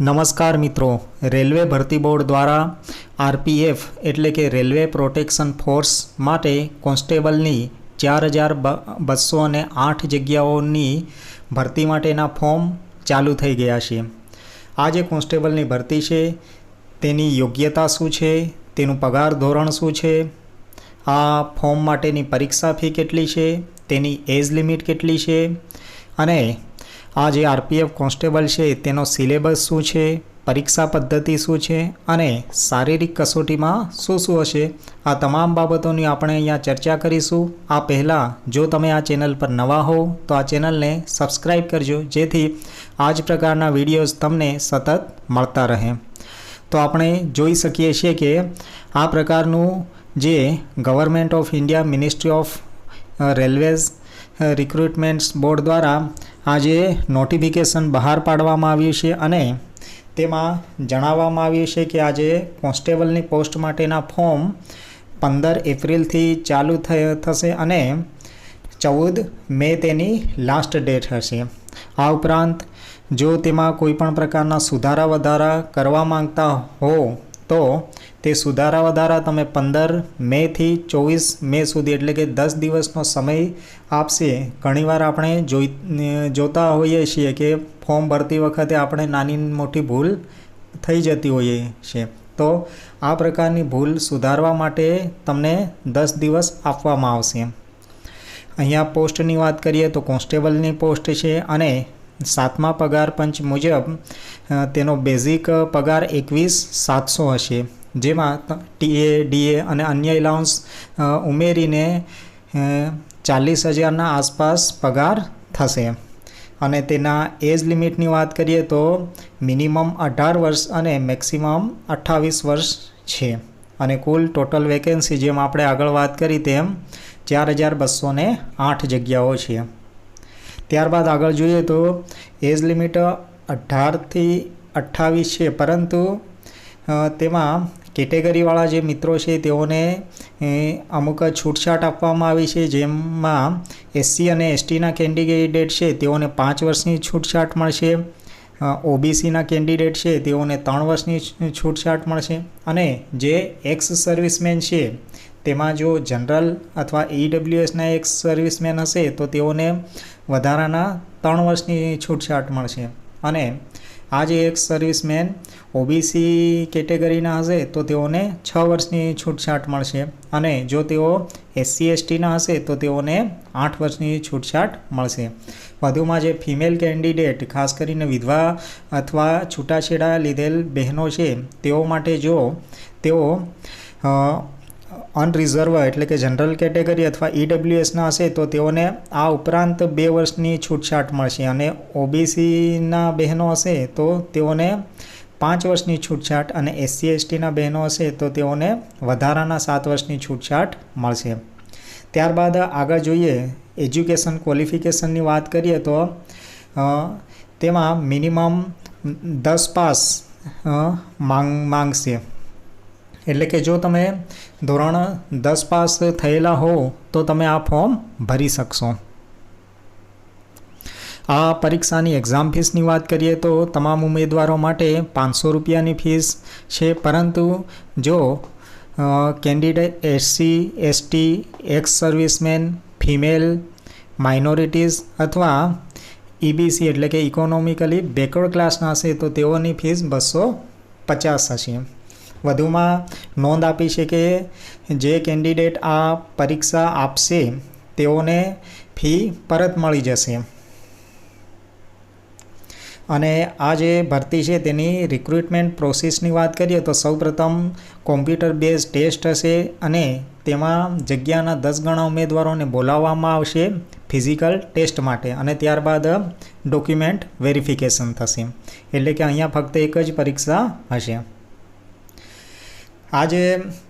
નમસ્કાર મિત્રો. રેલવે ભરતી બોર્ડ દ્વારા આરપીએફ એટલે કે રેલવે પ્રોટેક્શન ફોર્સ માટે કોન્સ્ટેબલની ચાર હજાર બસો અને આઠ જગ્યાઓની ભરતી માટેના ફોર્મ ચાલુ થઈ ગયા છે. આ જે કોન્સ્ટેબલની ભરતી છે, તેની યોગ્યતા શું છે, તેનું પગાર ધોરણ શું છે, આ ફોર્મ માટેની પરીક્ષા ફી કેટલી છે, તેની એજ લિમિટ કેટલી છે, અને આ જે આરપીએફ કોન્સ્ટેબલ છે, તેનો સિલેબસ શું છે, પરીક્ષા પદ્ધતિ શું છે અને શારીરિક કસોટીમાં શું શું હશે, આ તમામ બાબતોની આપણે અહીંયા ચર્ચા કરીશું. આ પહેલાં જો તમે આ ચેનલ પર નવા હો તો આ ચેનલને સબસ્ક્રાઈબ કરજો, જેથી આ જ પ્રકારના વિડીયોઝ તમને સતત મળતા રહે. તો આપણે જોઈ શકીએ છીએ કે આ પ્રકારનું જે government of India ministry of railways recruitments board દ્વારા આજે નોટિફિકેશન બહાર પાડવામાં આવ્યું છે અને તેમાં જણાવવામાં આવ્યું છે કે આજે કોન્સ્ટેબલની પોસ્ટ માટેના ફોર્મ પંદર એપ્રિલથી ચાલુ થશે અને ચૌદ મે તેની લાસ્ટ ડેટ હશે. આ ઉપરાંત જો તેમાં કોઈ પણ પ્રકારના સુધારા વધારા કરવા માંગતા હો તો તે સુધારા વધારા તમે પંદર મેથી ચોવીસ મે સુધી એટલે કે દસ દિવસનો સમય આપશે. ઘણીવાર આપણે જોઈ જોતા હોઈએ છીએ કે ફોર્મ ભરતી વખતે આપણે નાની મોટી ભૂલ થઈ જતી હોઈએ છીએ. તો આ પ્રકારની ભૂલ સુધારવા માટે તમને દસ દિવસ આપવામાં આવશે. અહીંયા પોસ્ટની વાત કરીએ તો કોન્સ્ટેબલની પોસ્ટ છે અને સાતમા પગાર પંચ મુજબ તેનો બેઝિક પગાર એકવીસ સાતસો હશે. જેમાં ટીએ ડીએ અને અન્ય એલાઉન્સ ઉમેરીને ચાલીસ હજારના આસપાસ પગાર થશે. અને તેના એજ લિમિટની વાત કરીએ તો મિનિમમ અઢાર વર્ષ અને મેક્સિમમ અઠ્ઠાવીસ વર્ષ છે. અને કુલ ટોટલ વેકેન્સી જેમ આપણે આગળ વાત કરી તેમ ચાર હજાર બસો આઠ જગ્યાઓ છે. ત્યારબાદ આગળ જોઈએ તો એજ લિમિટ અઢારથી અઠ્ઠાવીસ છે. પરંતુ તેમાં કેટેગરીવાળા જે મિત્રો છે તેઓને અમુક છૂટછાટ આપવામાં આવી છે. જેમાં એસસી અને એસટીના કેન્ડિડેટ છે તેઓને પાંચ વર્ષની છૂટછાટ મળશે. ઓબીસીના કેન્ડિડેટ છે તેઓને ત્રણ વર્ષની છૂટછાટ મળશે. અને જે એક્સ સર્વિસમેન છે, તેમાં જો જનરલ અથવા ઈડબ્લ્યુએસના એક્સ સર્વિસમેન હશે તો તેઓને વધારાના ત્રણ વર્ષની છૂટછાટ મળશે. અને આ જે એક સર્વિસમેન ઓબીસી કેટેગરીના હશે, તો તેઓને છ વર્ષની છૂટછાટ મળશે. અને જો તેઓ એસસી એસટીના હશે, તો તેઓને આઠ વર્ષની છૂટછાટ મળશે. વધુમાં જે ફિમેલ કેન્ડિડેટ ખાસ કરીને વિધવા અથવા છૂટાછેડા લીધેલ બહેનો છે, તેઓ માટે જો તેઓ અનરિઝર્વ એટલે કે જનરલ કેટેગરી અથવા ઈડબ્લ્યુએસના હશે તો તેઓને આ ઉપરાંત બે વર્ષની છૂટછાટ મળશે. અને ઓબીસીના બહેનો હશે તો તેઓને પાંચ વર્ષની છૂટછાટ અને એસસી એસટીના બહેનો હશે તો તેઓને વધારાના સાત વર્ષની છૂટછાટ મળશે. ત્યારબાદ આગળ જોઈએ એજ્યુકેશન ક્વોલિફિકેશનની વાત કરીએ તો તેમાં મિનિમમ દસ પાસ માંગ, માંગશે. એટલે કે જો તમે ધોરણ દસ પાસ થયેલા હો, તો તમે આ ફોર્મ ભરી શકશો. આ પરીક્ષાની એક્ઝામ ફીસની વાત કરીએ તો તમામ ઉમેદવારો માટે પાંચસો રૂપિયાની ફીસ છે, પરંતુ જો candidate SC ST ex servicemen female minorities અથવા ઈબીસી એટલે કે ઇકોનોમિકલી બેકવર્ડ ક્લાસના હશે, તો તેઓની ફીસ બસો પચાસ હશે. વધુમાં નોંધ આપી છે કે જે કેન્ડિડેટ આ પરીક્ષા આપશે, તેઓને ફી પરત મળી જશે. અને આ જે ભરતી છે તેની રિક્રુટમેન્ટ પ્રોસેસની વાત કરીએ તો સૌપ્રથમ કોમ્પ્યુટર બેઝ ટેસ્ટ હશે અને તેમાં જગ્યાના દસ ગણા ઉમેદવારોને બોલાવવામાં આવશે ફિઝિકલ ટેસ્ટ માટે અને ત્યારબાદ ડોક્યુમેન્ટ વેરિફિકેશન થશે. એટલે કે અહીંયા ફક્ત એક જ પરીક્ષા હશે. આ જે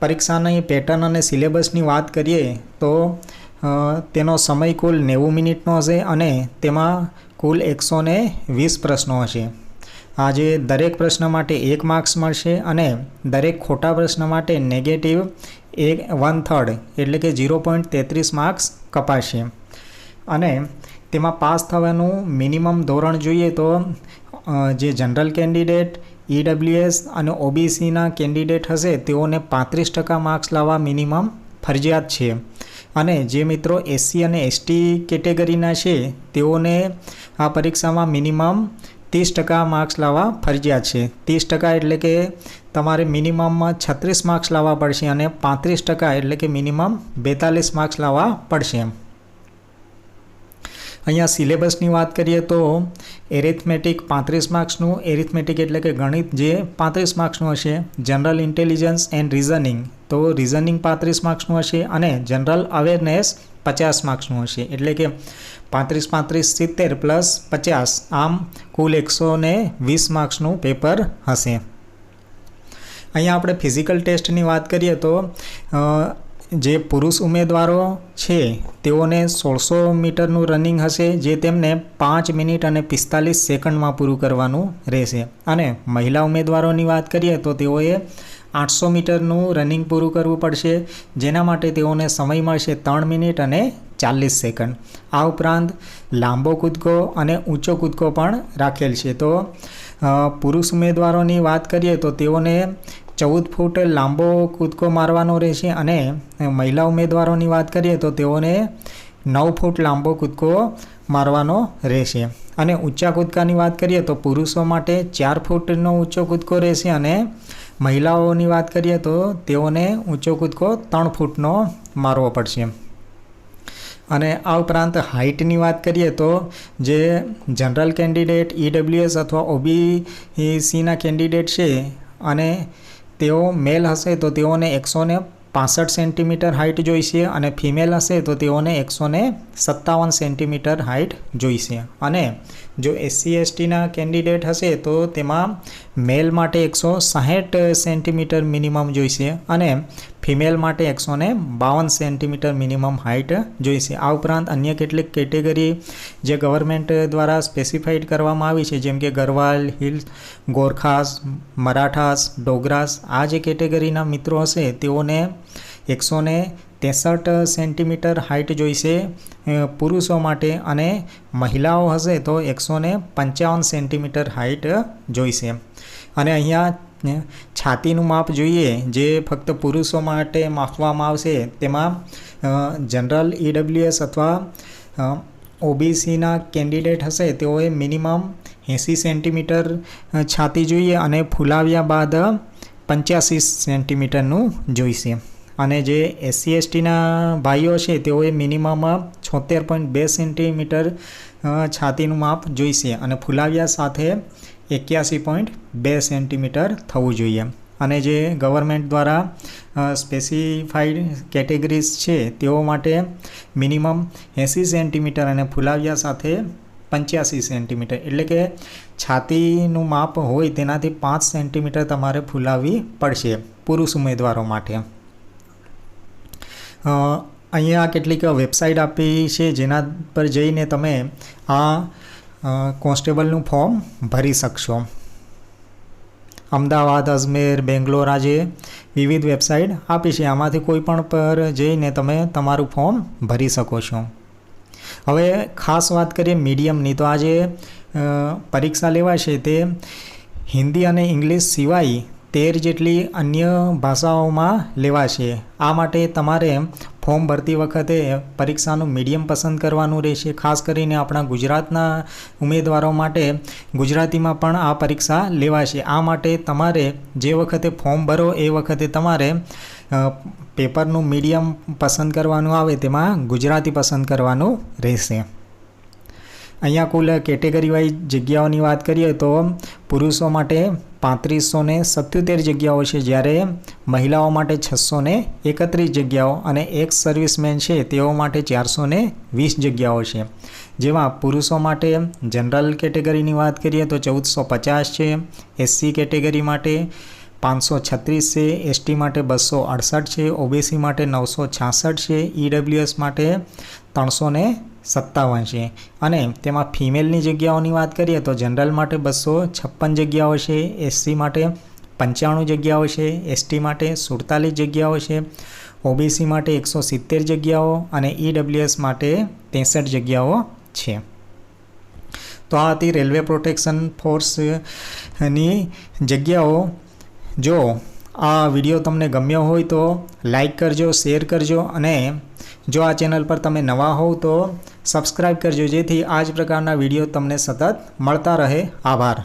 પરીક્ષાની પેટર્ન અને સિલેબસની વાત કરીએ, તો તેનો સમય કુલ નેવું મિનિટનો હશે અને તેમાં કુલ એકસો વીસ પ્રશ્નો હશે. આજે દરેક પ્રશ્ન માટે એક માર્ક્સ મળશે અને દરેક ખોટા પ્રશ્ન માટે નેગેટિવ એક વન થર્ડ એટલે કે ઝીરો પોઈન્ટ તેત્રીસ માર્ક્સ કપાશે. અને તેમાં પાસ થવાનું મિનિમમ ધોરણ જોઈએ તો જે જનરલ કેન્ડિડેટ ઈડબ્લ્યુએસ અને ઓબીસીના કેન્ડિડેટ હશે, તેઓને પાંત્રીસ ટકા માર્ક્સ લાવવા મિનિમમ ફરજિયાત છે. અને જે મિત્રો એસસી અને એસટી કેટેગરીના છે, તેઓને આ પરીક્ષામાં મિનિમમ ત્રીસ ટકા માર્ક્સ લાવવા ફરજિયાત છે. ત્રીસ ટકા એટલે કે તમારે મિનિમમમાં છત્રીસ માર્ક્સ લાવવા પડશે અને પાંત્રીસ ટકા એટલે કે મિનિમમ બેતાલીસ માર્ક્સ લાવવા પડશે. અહીંયા સિલેબસની વાત કરીએ તો એરિથમેટિક પાંત્રીસ માર્ક્સનું, એરિથમેટિક એટલે કે ગણિત જે પાંત્રીસ માર્ક્સનું હશે, જનરલ ઇન્ટેલિજન્સ એન્ડ રિઝનિંગ. તો રિઝનિંગ પાંત્રીસ માર્ક્સનું હશે અને જનરલ અવેરનેસ પચાસ માર્ક્સનું હશે. એટલે કે પાંત્રીસ પાંત્રીસ સિત્તેર પ્લસ પચાસ, આમ કુલ એકસો ને વીસ માર્ક્સનું પેપર હશે. અહીંયા આપણે ફિઝિકલ ટેસ્ટની વાત કરીએ તો જે પુરુષ ઉમેદવારો છે, તેઓને સોળસો મીટરનું રનિંગ હશે, જે તેમને પાંચ મિનિટ અને પિસ્તાલીસ સેકન્ડમાં પૂરું કરવાનું રહેશે. અને મહિલા ઉમેદવારોની વાત કરીએ તો તેઓએ આઠસો મીટરનું રનિંગ પૂરું કરવું પડશે, જેના માટે તેઓને સમય મળશે ત્રણ મિનિટ અને ચાલીસ સેકન્ડ. આ ઉપરાંત લાંબો કૂદકો અને ઊંચો કૂદકો પણ રાખેલ છે. તો પુરુષ ઉમેદવારોની વાત કરીએ તો તેઓને ચૌદ ફૂટ લાંબો કૂદકો મારવાનો રહેશે અને મહિલા ઉમેદવારોની વાત કરીએ તો તેઓને નવ ફૂટ લાંબો કૂદકો મારવાનો રહેશે. અને ઊંચા કૂદકાની વાત કરીએ તો પુરુષો માટે ચાર ફૂટનો ઊંચો કૂદકો રહેશે અને મહિલાઓની વાત કરીએ તો તેઓને ઊંચો કૂદકો ત્રણ ફૂટનો મારવો પડશે. અને આ ઉપરાંત હાઇટની વાત કરીએ તો જે જનરલ કેન્ડિડેટ ઈડબ્લ્યુએસ અથવા ઓબીસીના કેન્ડિડેટ છે અને તેઓ મેલ હશે તો તેઓને એકસો ને પાસઠ સેન્ટીમીટર હાઇટ જોઈશે અને ફિમેલ હશે તો તેઓને એકસો ને સત્તાવન સેન્ટીમીટર હાઇટ જોઈશે. અને જો એસસી એસટીના કેન્ડિડેટ હશે તો તેમાં મેલ માટે એકસો સાહીઠ સેન્ટીમીટર મિનિમમ જોઈશે. અને ફિમેલ માટે એકસો બાવન સેન્ટીમીટર મિનિમમ હાઇટ જોઈશે. આ ઉપરાંત અન્ય કેટલીક કેટેગરી જે ગવર્મેન્ટ દ્વારા સ્પેસિફાઈડ કરવામાં આવી છે, જેમ કે ગરવાલ હિલ્સ ગોરખાસ, મરાઠાસ, ડોગરાસ, આ જે કેટેગરીના મિત્રો હશે, તેઓને એકસો ને ત્રેસઠ સેન્ટીમીટર હાઇટ જોઈશે પુરુષો માટે અને મહિલાઓ હશે તો એકસો પંચાવન સેન્ટીમીટર હાઇટ જોઈશે. અને અહીંયા છાતીનું માપ જોઈએ, જે ફક્ત પુરુષો માટે માપવામાં આવશે, તેમાં જનરલ ઈડબ્લ્યુએસ અથવા ઓબીસીના કેન્ડિડેટ હશે, તેઓએ મિનિમમ એંસી સેન્ટીમીટર છાતી જોઈએ અને ફૂલાવ્યા બાદ પંચ્યાસી સેન્ટીમીટરનું જોઈશે. અને જે એસસી એસટીના ભાઈઓ છે તેઓએ મિનિમમ છોતેર પોઈન્ટ બે સેન્ટીમીટર છાતીનું માપ જોઈશે અને ફૂલાવ્યા સાથે એક્યાસી પોઈન્ટ બે સેન્ટીમીટર થવું જોઈએ. અને જે ગવર્મેન્ટ દ્વારા સ્પેસિફાઈડ કેટેગરીઝ છે, તેઓ માટે મિનિમમ એંસી સેન્ટીમીટર અને ફુલાવ્યા સાથે પંચ્યાસી સેન્ટીમીટર એટલે કે છાતીનું માપ હોય તેનાથી પાંચ સેન્ટીમીટર તમારે ફૂલાવવી પડશે પુરુષ ઉમેદવારો માટે. અહીંયા કેટલીક વેબસાઇટ આપી છે, જેના પર જઈને તમે આ કોન્સ્ટેબલનું ફોર્મ ભરી શકશો. અમદાવાદ, અજમેર, બેંગ્લોર આજે વિવિધ વેબસાઇટ આપી છે. આમાંથી કોઈ પણ પર જઈને તમે તમારું ફોર્મ ભરી શકો છો. હવે ખાસ વાત કરીએ મીડિયમની, તો આજે જે પરીક્ષા લેવાશે તે હિન્દી અને ઇંગ્લિશ સિવાય તેર જેટલી અન્ય ભાષાઓમાં લેવાશે આ માટે તમારે ફોર્મ ભરતી વખતે પરીક્ષાનું મીડિયમ પસંદ કરવાનું રહેશે. ખાસ કરીને આપણા ગુજરાતના ઉમેદવારો માટે ગુજરાતીમાં પણ આ પરીક્ષા લેવાશે. આ માટે તમારે જે વખતે ફોર્મ ભરો એ વખતે તમારે પેપરનું મીડિયમ પસંદ કરવાનું આવે તેમાં ગુજરાતી પસંદ કરવાનું રહેશે. અહીંયા કુલ કેટેગરી વાઇઝ જગ્યાઓની વાત કરીએ તો પુરુષો માટે પાંત્રીસો ને સત્યોતેર જગ્યાઓ છે, જ્યારે મહિલાઓ માટે છસો ને એકત્રીસ જગ્યાઓ અને એક સર્વિસમેન છે, તેઓ માટે ચારસો ને વીસ જગ્યાઓ છે. જેમાં પુરુષો માટે જનરલ કેટેગરીની વાત કરીએ તો ચૌદસો પચાસ છે એસસી કેટેગરી માટે પાંચસો છત્રીસ છે એસટી માટે બસો અડસઠ છે ઓબીસી માટે નવસો છાસઠ છે ઈડબ્લ્યુએસ માટે ત્રણસો સત્તાવન છે અને તેમાં ફિમેલની જગ્યાઓની વાત કરીએ તો જનરલ માટે બસો છપ્પન જગ્યાઓ છે એસસી માટે પંચાણું જગ્યાઓ છે એસટી માટે સુડતાલીસ જગ્યાઓ છે ઓબીસી માટે એકસો સિત્તેર જગ્યાઓ અને ઈડબ્લ્યુએસ માટે ત્રેસઠ જગ્યાઓ છે. તો આ હતી રેલવે પ્રોટેક્શન ફોર્સની જગ્યાઓ. જો આ વીડિયો તમને ગમ્યો હોય તો લાઈક કરજો, શેર કરજો અને જો આ ચેનલ પર તમે નવા હોવ તો સબસ્ક્રાઈબ કરજો જેથી આ જ પ્રકારના વીડિયો તમને સતત મળતા રહે. આભાર.